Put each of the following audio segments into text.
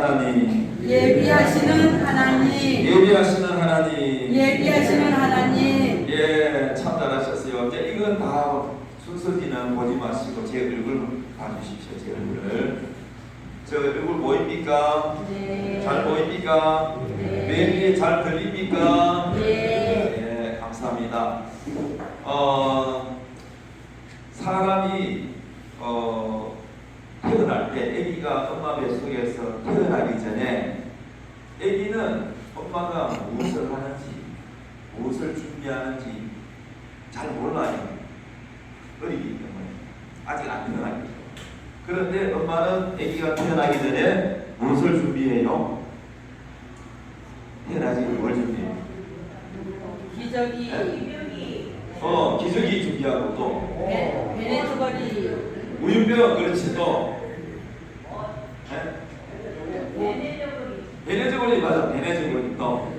하나님 예비하시는 하나님 예비하시는 하나님 예비하시는 하나님 예, 참 잘하셨어요. 이제 이건 다 순서지는 보지 마시고 제 얼굴 봐주십시오. 제 얼굴을. 저 얼굴 보입니까? 네. 잘 보입니까? 네. 매일에 잘 들립니까? 네. 예, 감사합니다. 어, 사람이 어, 태어날 때 아기가 엄마 뱃속에서 태어나기 전에 아기는 엄마가 무엇을 하는지 무엇을 준비하는지 잘 몰라요. 어리기 때문에 아직 안 태어나겠죠. 그런데 엄마는 아기가 태어나기 전에 무엇을 준비해요? 태어나지 뭘 준비해요? 기저귀 어 기저귀 준비하고 또 베- 베네주거리 우유병 그렇지 또 네? 베네즈골이 맞아 베네즈골이 또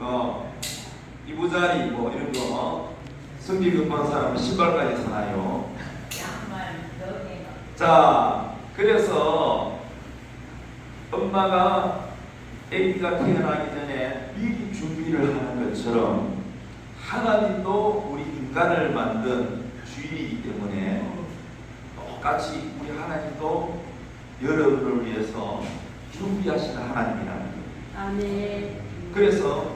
어, 이부자리 뭐 이런 거 어? 성기 급한 사람은 신발까지 사나요 자 그래서 엄마가 아기가 태어나기 전에 미리 준비를 하는 것처럼 하나님도 우리 인간을 만든 주인이기 때문에 똑같이 우리 하나님도 여러분을 위해서 준비하시는 하나님이라는 거예요. 아멘 그래서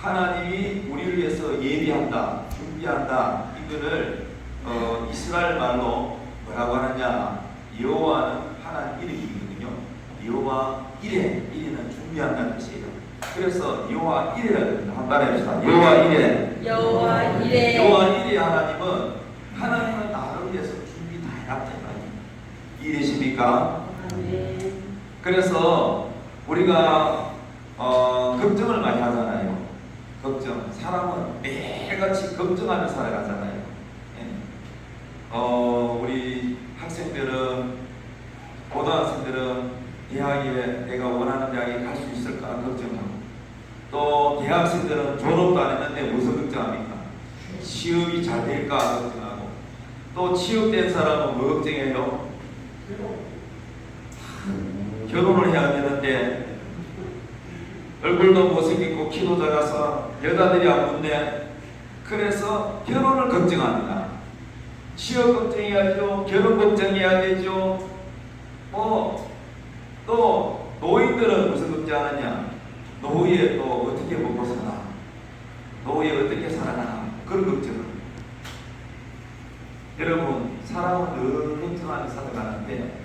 하나님이 우리를 위해서 예비한다, 준비한다. 이거를 어, 이스라엘 말로 뭐라고 하느냐? 여호와는 하나님 이름이거든요. 여호와 이레, 이레는 준비한다는 뜻이에요. 그래서 여호와 이레라고. 한번 해봅시다. 여호와 이레. 여호와 이레 여호와 이레 하나님은 하나님은 나를 위해서 준비 다 해놨다 이 말이에요. 이해되십니까? 그래서 우리가 어, 걱정을 많이 하잖아요. 걱정. 사람은 매일같이 걱정하며 살아가잖아요. 예. 어, 우리 학생들은 고등학생들은 대학에 내가 원하는 대학에 갈 수 있을까 걱정하고 또 대학생들은 졸업도 안 했는데 무슨 걱정합니까? 시험이 잘 될까 또 취업된 사람은 뭐 걱정해요? 결혼을 해야 되는데 얼굴도 못생기고 키도 작아서 여자들이 아픈데 그래서 결혼을 걱정합니다. 취업 걱정해야죠. 결혼 걱정해야 되죠. 뭐 또 노인들은 무슨 걱정하느냐? 노후에 또 어떻게 먹고 사나? 노후에 어떻게 살아나? 그런 걱정을. 여러분 사람은 늘 걱정하며 살아가는데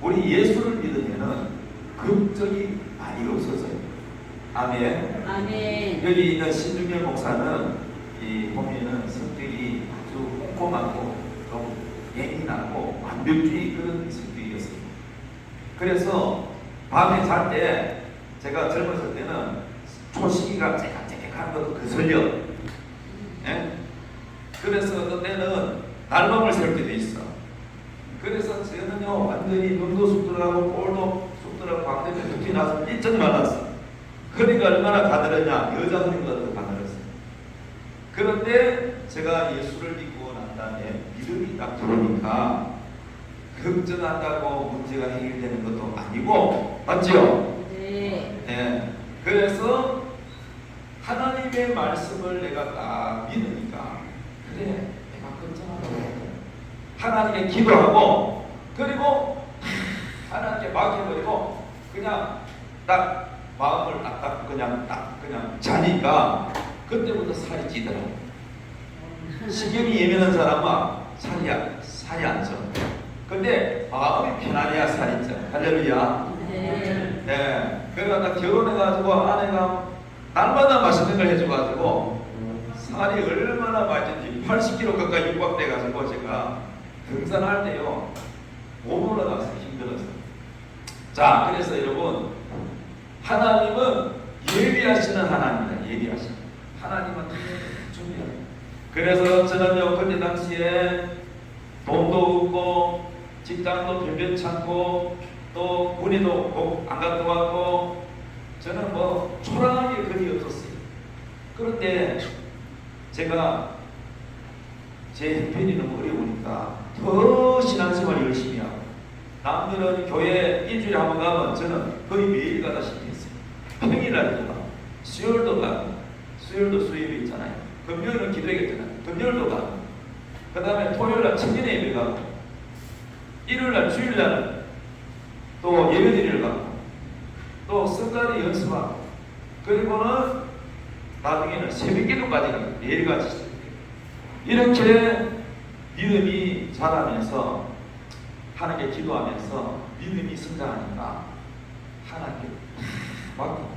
우리 예수를 믿으면은 걱정이 많이 없어져요. 아멘. 아멘 여기 있는 신중열 목사는 이 보면은 성격이 아주 꼼꼼하고 좀 예민하고 완벽주의 그런 성격이었어요. 그래서 밤에 잘 때 제가 젊었을 때는 초시기가 째깍째깍하는 것도 거슬려. 예? 그래서 어떤 때는 날밤을 샐 때도 있어. 그래서 저는요 완전히 눈도 쑥 들어가고 볼도 쑥 들어가고 광대도 두피 나서 일전이 많았어. 허리가 얼마나 가늘었냐 여자 허리보다 더 가늘었어요. 그런데 제가 예수를 믿고 난 다음에 믿음이 딱 들어오니까 걱정한다고 문제가 해결되는 것도 아니고 맞죠? 네 네. 그래서 하나님의 말씀을 내가 딱 믿으니까 그래 내가 걱정하고 하나님께 기도하고 그리고 하나님께 맡겨버리고 그냥 딱 마음을 딱딱 그냥 딱 그냥 자니까 그때부터 살이 찌더라고 신경이 예민한 사람은 살이 안, 살이 안 쪄. 근데 마음이 편안해야 살이 쪄. 할렐루야. 네. 네. 그러다 결혼해가지고 아내가 날마다 맛있는 걸 해줘가지고 살이 얼마나 많이 찐지 80kg 가까이 육박돼 가지고 제가 등산할 때요 못 올라가서 힘들었어요. 자, 그래서 여러분 하나님은 예비하시는 하나님이다. 예비하시는 하나님은 다 준비해요. 그래서 저는요 그때 당시에 돈도 없고 직장도 변변찮고 또 군에도 꼭안 갔다 왔고 저는 뭐 초라하게 그리 없었어요. 그런데 제가 제 형편이 너무 어려우니까 더 신앙생활 열심히 하고 남들은 교회 일주일에 한 번 가면 저는 거의 매일 가다시피 했어요. 평일날도 가고, 수요일도 가고, 수요일도 수요일 있잖아요. 금요일은 기도회겠잖아요. 금요일도 가고, 그 다음에 토요일날 청년회 예배 가고, 일요일날 주일날 또 예배드리러 가고, 또 성가대 연습하고, 그리고는 나중에는 새벽 기도까지 가고, 매일같이. 이렇게 믿음이 자라면서 하나님께 기도하면서 믿음이 성장하니까 하나님께 막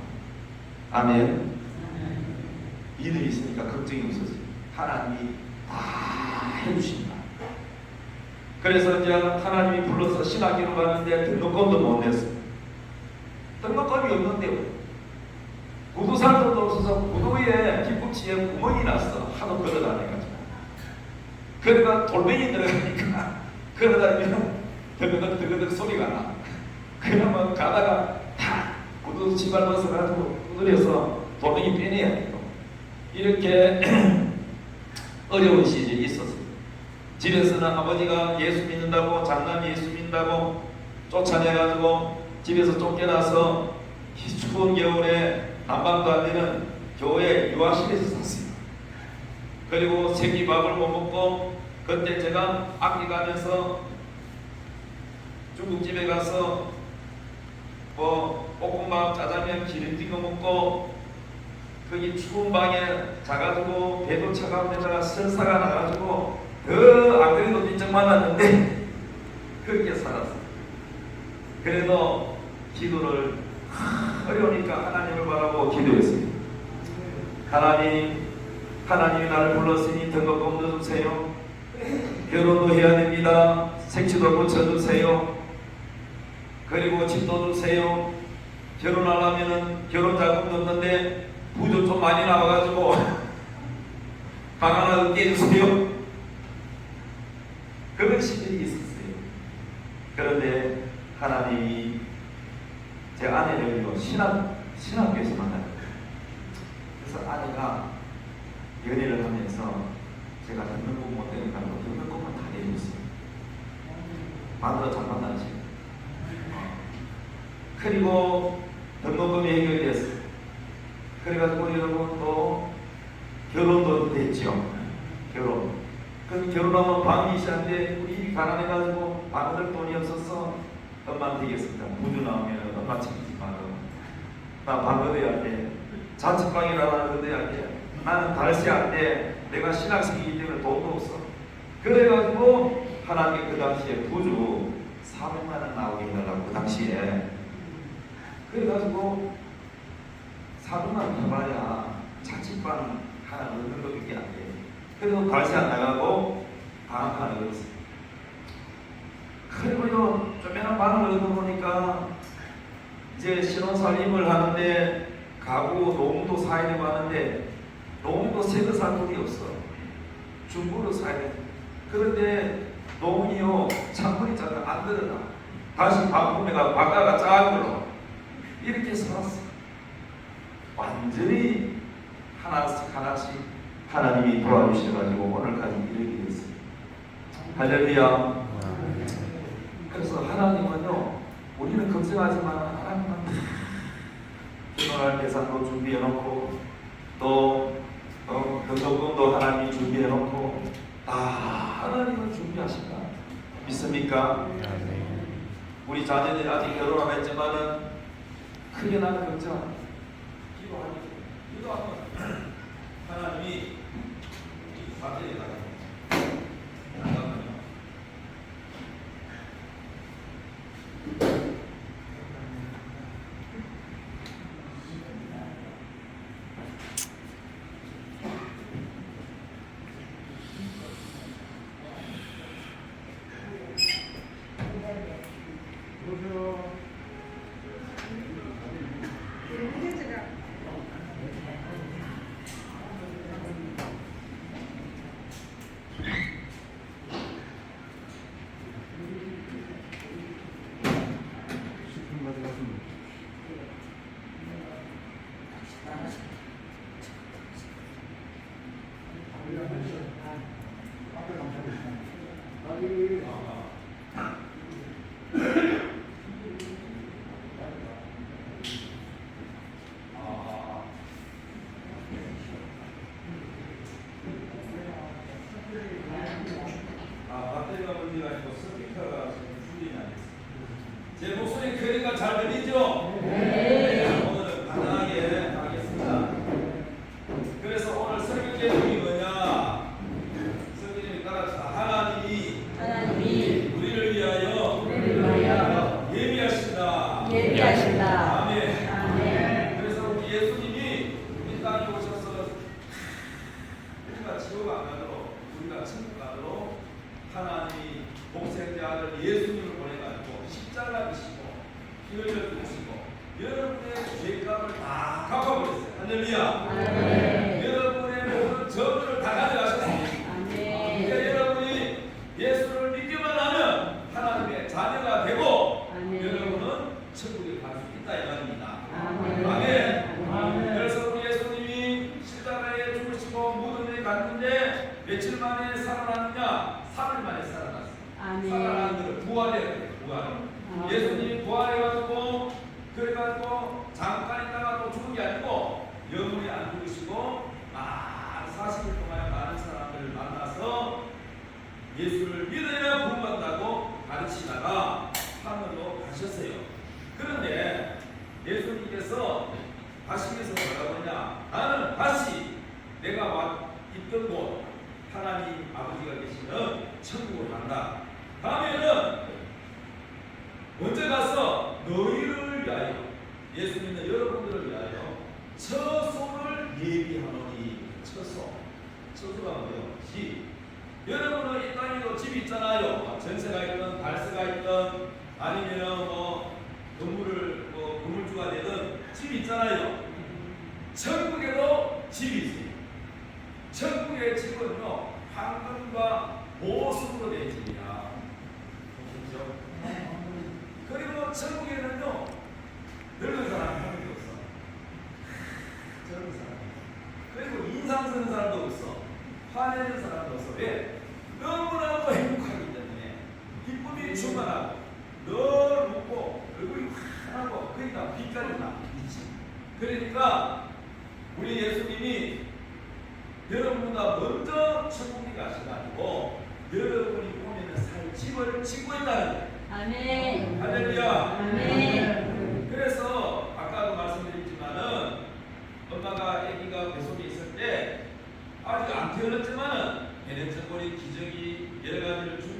아멘. 믿음이 있으니까 걱정이 없었어요 하나님이 다 해주신다. 그래서 이제 하나님이 불러서 신학기로 가는데 등록금도 못 냈어요. 등록금이 없는데 구두살도 없어서 구두에 뒤꿈치에 구멍이 났어. 하도 걸어다니가지고 그러다 돌멩이 들어가니까 그러다니면 드그덕 드그덕 소리가 나. 그러면 가다가 다 구두 신발 벗어가지고 두드려서 돌멩이 빼내야 돼요. 이렇게 어려운 시절이 있었어요. 집에서는 아버지가 예수 믿는다고 장남이 예수 믿는다고 쫓아내가지고 집에서 쫓겨나서 이 추운 겨울에 난방도 안 되는 교회 유아실에서 샀어요. 그리고 새끼밥을 못 먹고 그때 제가 악기 가면서 중국집에 가서 뭐 볶음밥, 짜장면, 기름 찍어 먹고 거기 추운 방에 자가지고 배도 차가운 데다가 설사가 나가지고 더안 그래도 진짜 만났는데 그렇게 살았어. 그래도 기도를 어려우니까 하나님을 바라고 기도했어요. 하나님, 하나님이 나를 불렀으니 등록금 넣어주세요. 결혼도 해야 됩니다. 색치도 붙여주세요. 그리고 집도 주세요. 결혼하려면은 결혼 자금 넣는데 부조 좀 많이 나와가지고 방 하나 얻게 해주세요. 그런 시절이 있었어요. 그런데 하나님이 제 아내를 신학 신학교에서 만났어요. 그래서 아내가 연애를 하면서 제가 등록금 못 되니까 등록금만 다 내줬어요. 만들어 잘 만나지. 그리고 등록금이 해결이 됐어요. 그래가지고 여러분 또 결혼도 됐죠. 결혼. 그럼 결혼하면 방이 있었는데 우리 가난해가지고 받을 돈이 없어서 엄마한테 얘기했습니다. 부주 나오면 엄마 챙기지 마라. 나방 얻어야 돼. 자취방이라는 얻어야 돼. 나는 돼. 내가 신학생이기 때문에 돈도 없어. 그래가지고 하나님께 그 당시에 부주 400만 원 나오게 해달라고 그 당시에 그래가지고 400만 원 해봐야 자취방 하나 얻는 것밖에 안 돼. 그래도 달세 안 나가고 방 하나 얻었어. 그리고요 조그마한 방을 얻어보니까 이제 신혼살림을 하는데 가구 농도 사야 되고 하는데 새거 살 돈이 없어. 중고로 사야 돼. 그런데 농이요 창문이 작아 안 들어가. 다시 바꾸면 바다가 작은 걸로 이렇게 살았어. 완전히 하나씩 하나씩 하나님이 도와주셔가지고 오늘까지 이르게 됐어요. 할렐루야. 그래서 하나님은요, 우리는 걱정하지만 하나님은 결혼할 계산도 준비해놓고 또 어, 등록금도 하나님이 준비해놓고 다 하나님은 준비하신다. 믿습니까? 우리 자녀들이 아직 결혼 안 했지만은 크게 나는 걱정 기도하니 기도하면 하나님이 이 자녀에다가 원이라는 것을 생각하시는 분이 아니었습니다. 제 목소리 그러니까 잘 들리죠? 네. souvent 결국에는요, 늙은 사람이 하는 게 없어. 젊은 사람. 그리고 인상 쓰는 사람도 없어. 화내는 사람.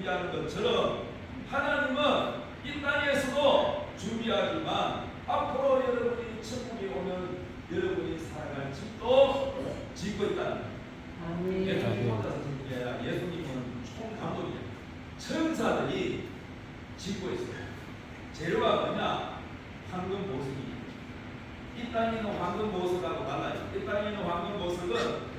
준비하는 것처럼 하나님은 이 땅에서도 준비하지만 앞으로 여러분이 천국에 오면 여러분이 살아갈 집도 짓고 있다는 거예요. 예수님 혼자서 예수님은 총감독이에요. 천사들이 짓고 있어요. 재료가 뭐냐? 황금 보석이. 이 땅에는 황금 보석하고 달라요. 이 땅에는 황금 보석은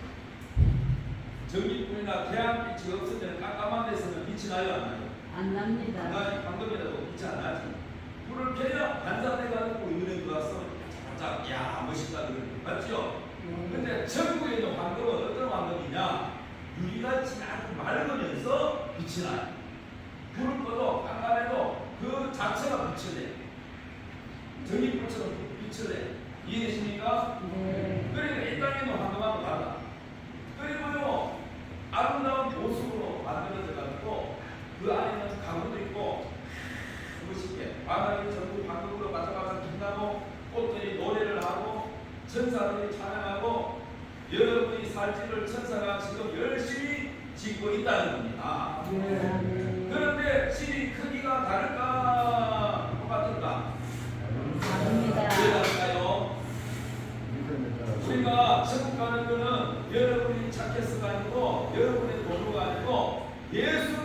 전기불이나 태양빛이 없을 때는 깜깜한 데서는 빛이 나요 안 나요? 안 납니다. 나지 방금이라도 빛이 안 나지. 불을 켜면 반사돼가지고 눈에 들어왔어. 반짝 야 멋있다 그러는 맞죠? 음. 근데 전국에 있는 황금은 어떤 황금이냐? 유리가 진하고 맑으면서 빛이 나요. 불을 꺼도 깜깜해도 그 자체가 빛을 내. 전기불처럼 빛을 내. 이해되십니까? 네. 그러니까 이 땅에는 황금하고 달라. 우리가 천국 가는 거는 여러분이 착해서가 아니고 여러분의 도로가 아니고 예수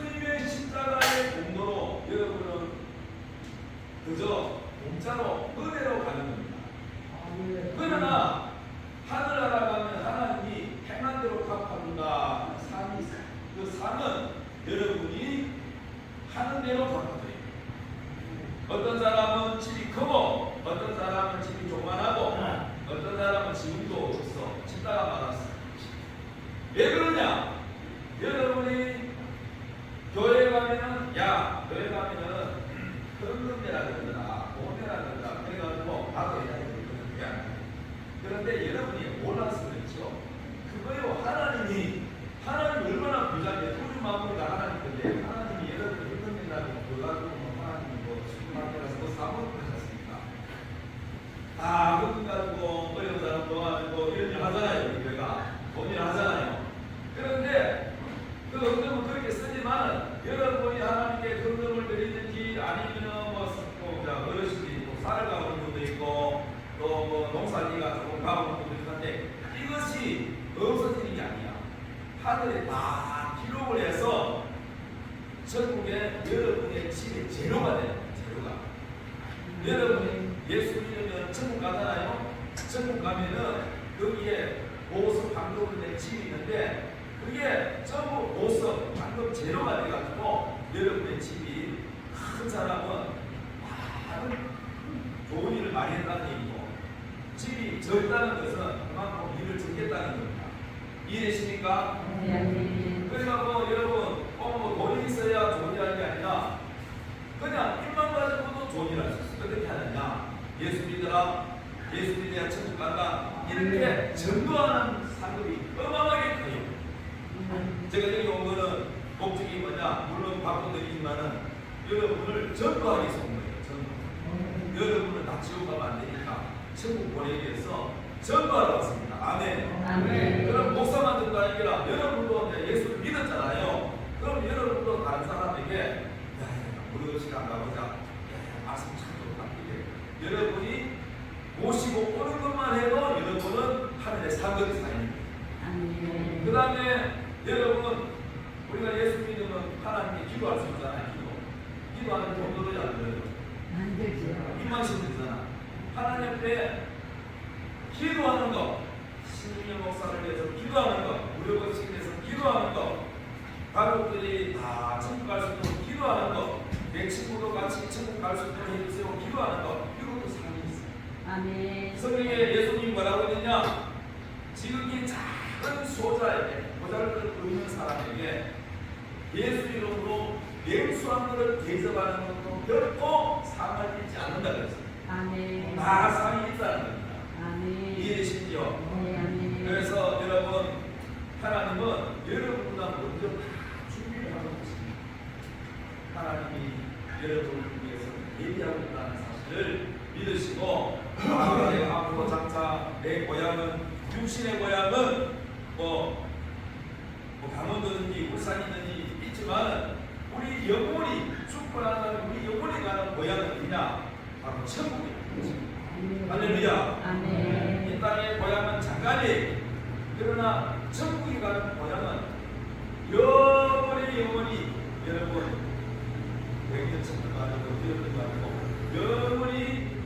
Jonas 천국에 여러분의 집의 재료가 돼요. 재료가. 여러분이 예수 믿으면 천국 가잖아요. 천국 가면은 거기에 보석 방금의 집이 있는데 그게 전부 보석 방금 재료가 돼가지고 여러분의 집이 큰 사람은 많은 좋은 일을 많이 했다는 얘기고 집이 적다는 것은 그만큼 일을 적겠다는 겁니다. 이해되십니까? 네, 뭐 여러분 꼭뭐 돈이 있어야 좋은 일 하는 게 아니라 그냥 입만 가지고도 좋은 일할 수 있어. 어떻게 하느냐? 예수 믿어라. 예수 믿어야 천국 간다. 이렇게 전도하는 상급이 어마어마하게 커요. 제가 여기 온 거는 목적이 뭐냐? 물론 바꿔드리지만은 여러분을 전도하기 위해서 온 거예요. 전도. 여러분을 다 지옥 가면 안 되니까 천국 보내기 위해서 전도하러 왔습니다. 아멘. 아멘. 그럼 목사만 듣고 아니라 여러분도 이제 예수를 믿었잖아요. 그럼 여러분도 다른 사람에게 야, 우리 시간 가보자. 야, 말씀 참 좋다. 이게 여러분이 모시고 오는 것만 해도 여러분은 하늘의 상급이 사입니다. 아멘. 그 다음에 여러분 우리가 예수 믿으면 하나님께 기도할 수 있잖아요. 기도. 기도하는 정도도 안 돼요. 만들죠. 입만 심되잖아. 기도하는 것, 신임의 목사를 위해서 기도하는 것, 우리 것을 위해서 기도하는 것, 가족들이 다 천국 갈 수 있도록 기도하는 것, 내 친구도 같이 천국 갈 수 있도록 해주세요. 기도하는 것, 이것도 삶이 있어요. 아멘. 성경에 예수님이 뭐라고 했느냐? 지극히 작은 소자에게, 보잘것 없는 사람에게 예수 이름으로 냉수한 것을 대접하는 것도 결코 상을 입지 않는다 그랬어요. 아멘. 다 상이 있다는 겁니다. 아멘. 이해되시죠? 네, 아멘. 그래서 여러분, 하나님은 여러분보다 먼저 다 준비를 하고 계십니다. 하나님이 여러분을 위해서 예비하고 있다는 사실을 믿으시고, 아, 내가 앞으로 장차 내 고향은, 육신의 고향은 뭐, 뭐 강원도든지 울산이든지 있지만, 우리 영혼이 축복하는 우리 영혼이 가는 고향은 어디냐? 바로 천국이에요. 할렐루야. 아멘. 이 땅의 고향은 장가리 그러나 천국에 가는 고향은 영원의 영원히 여러분 백년 천국 가고 뛰어든 가고 영원히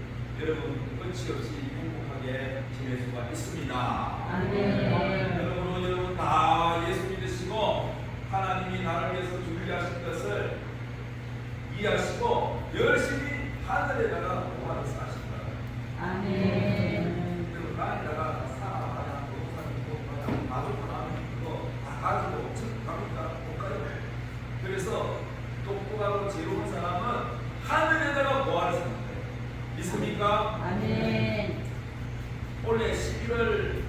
여러분 끝이 없이 행복하게 지낼 수가 있습니다. 아멘. 여러분 여러분 다 예수 믿으시고 하나님이 나를 위해서 준비하신 것을 이해하시고 열심히 하늘에다가 공화를 쌓으신 거예요. 아멘. 그리고 나에다가 사람, 목사님, 가족 하나 이거 다 가지고 즉 가니까 못 가요. 그래서 똑똑하고 지혜로운 사람은 하늘에다가 보아를 생각해요. 믿습니까? 아멘. 올해 11월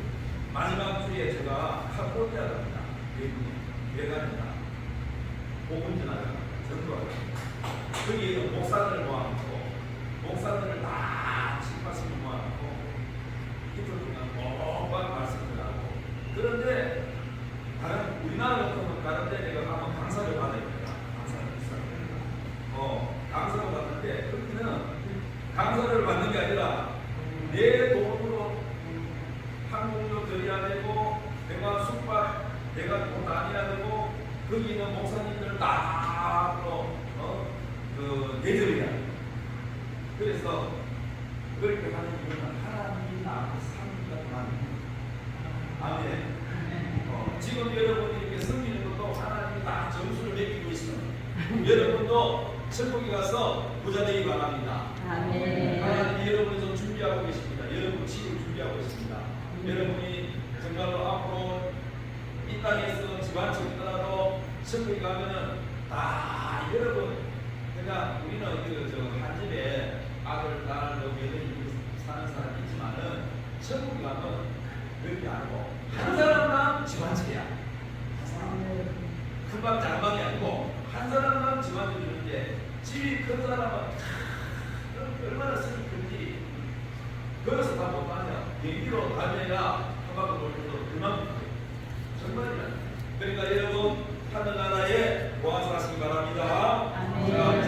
마지막 주에 제가 캄보디아 갑니다. 외국인, 외관이다. 복음 전하다. 전도하다. 거기에는 목사들을 모아놓고, 목사들을 다 7, 80명 모아놓고, 이틀 동안 빡빡 말씀을 하고. 그런데, 다른, 우리나라 같으면 다른데 내가 한번 강사를 받아야 된다. 강사를 비싸게. 어, 강사를 받는데, 거기는 강사를 받는 게 아니라, 내 돈으로 항공료 들여야 되고 내가 숙박 내가 돈 다녀야 되고 거기 있는 목사님들 다또 어? 그 대접해야 돼. 그래서 그렇게 하는 이유는 하나님이 나한테 상기가 많이 아멘. 어, 지금 여러분이 이렇게 섬기는 것도 하나님이 다 점수를 매기고 있어요. 여러분도 천국에 가서 부자 되기 바랍니다. 아멘. 하나님이 여러분을 좀 준비하고 계십니다. 여러분 지금 준비하고 있습니다. 여러분이 정말로 앞으로 이 땅에서 집안집이 떠나도 천국에 가면은 다 여러분 그냥 우리는 그저한 집에 아들, 딸, 뭐 며느리 사는 사람이 있지만은 천국에 가면 그렇게 아니고 한 사람당 집안집이야. 한 사람. 금방 장방이 아니고 한 사람당 집안집이 있는데 집이 큰 사람은 얼마나 큰지 그래서 다 못하냐 얘기로 다녀야 한바퀴 돌려도 그만큼. 정말이야 그러니까 여러분 하늘 나라에 모아서 하시기 바랍니다 아멘. 자